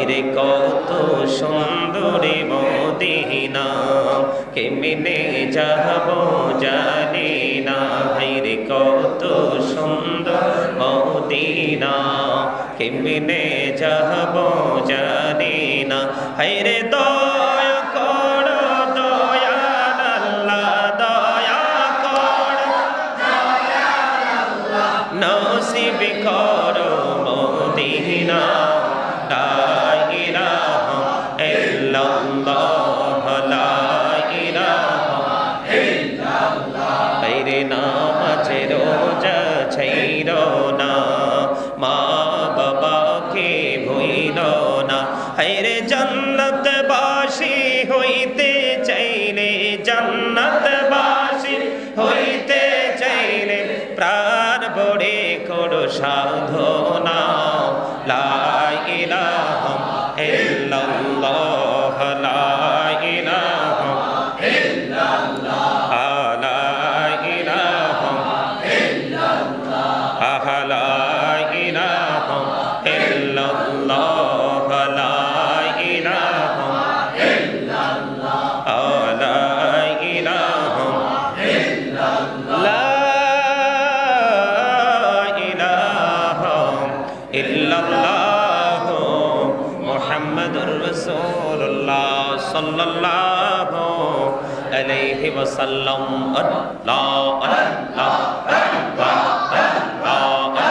হাইরে কত সুন্দরী মদিনা, কেমনে যাব জানি না। হাইরে কত সুন্দর মদিনা, কেমনে যাব জানি না। হাইরে দয়া নামাজে রোজা না মা বাবাকে ভইল না হাইরে জান্নাত বাসি হইতে চাইলে জান্নাত বাসি হইতে চাইলে, প্রাণ বড়ে করো সাধনা। alaihi wasallam. Allah Allah Allah Allah Allah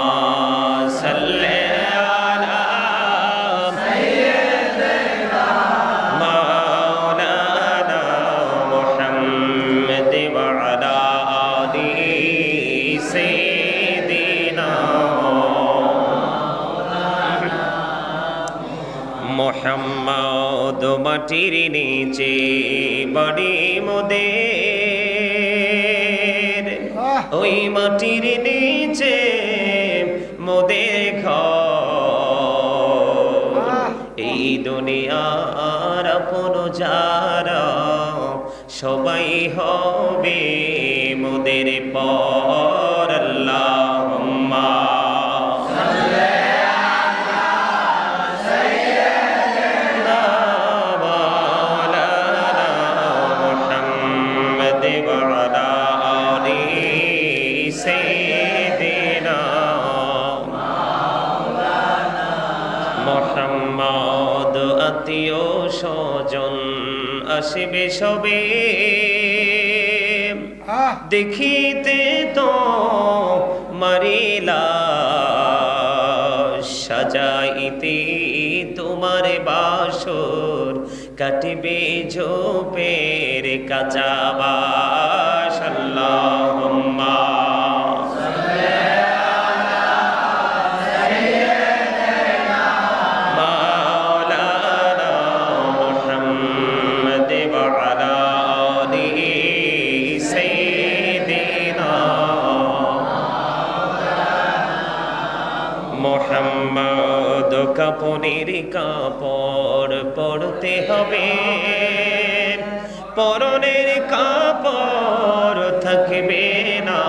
Mohammad মাটির নিচে বাড়ি মোদের। ওই মাটির নিচে মোদের ঘর। এই দুনিয়ার আপন যারা সবাই হবে মোদের পর। আসবে সবে। দেখিতে তো মারিলা সাজাইতে তোমার বাসর কাটিবে ঝোপের কাঁচাবাস কাপড়ের কাপড় পরতে হবে। পরনের কাপড় থাকবে না।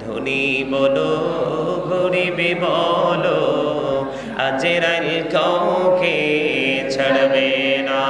ধনী বলো, গরিবে বলো আজের কাউকে ছাড়বে না।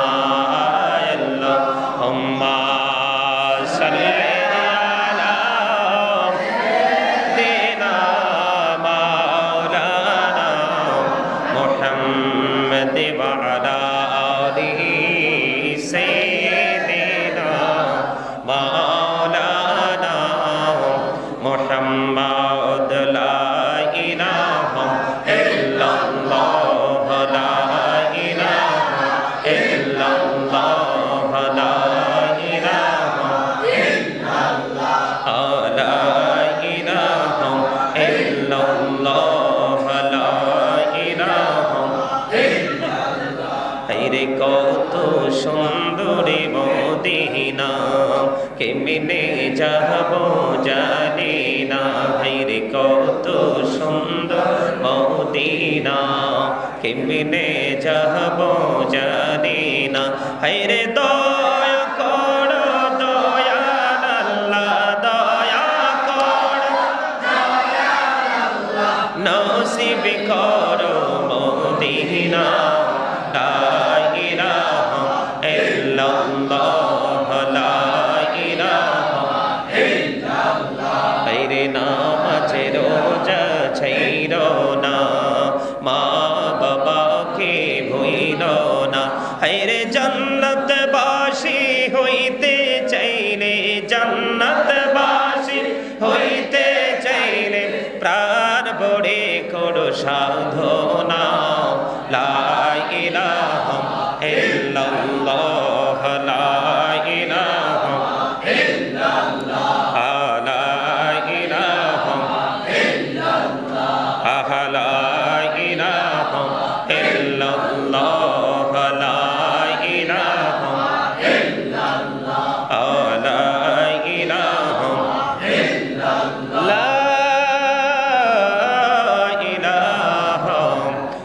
কেমনে যাব জানি না হাইরে কত সুন্দর মদিনা। কেমনে যাব জানি না হাইরে দয়া সাধনা লাইলাহম ইল্লাল্লাহ লাইলাহম ইল্লাল্লাহ লাইলাহম ইল্লাল্লাহ আহলা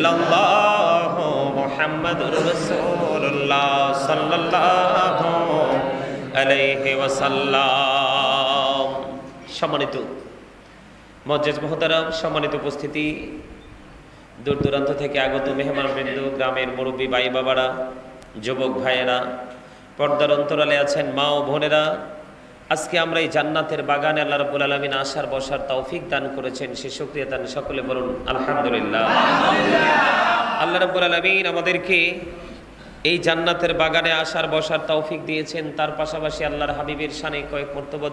ইল্লাল্লাহ মুহাম্মাদুর রাসূলুল্লাহ সাল্লাল্লাহু আলাইহি ওয়াসাল্লাম। সম্মানিত মজ্জেজ মহতারাম, সম্মানিত উপস্থিতি। দূর দূরান্ত থেকে আগত মেহমানবৃন্দ, গ্রামের মুরব্বী বাই বাবারা যুবক ভাইয়েরা, পর্দার অন্তরালে আছেন মা ও বোনেরা। আজকে আমরা এই জান্নাতের বাগানে আল্লাহ রবুল আলমিন আসার বসার তৌফিক দান করেছেন। সে সুক্রিয়া দান সকলে বলুন আলহামদুলিল্লাহ। আল্লাহ রবুল আলমিন আমাদেরকে এই জান্নাতের বাগানে আসার বসার তৌফিক দিয়েছেন। তার পাশাপাশি আল্লাহর হাবিবের সানে কয়েক মর্তব্য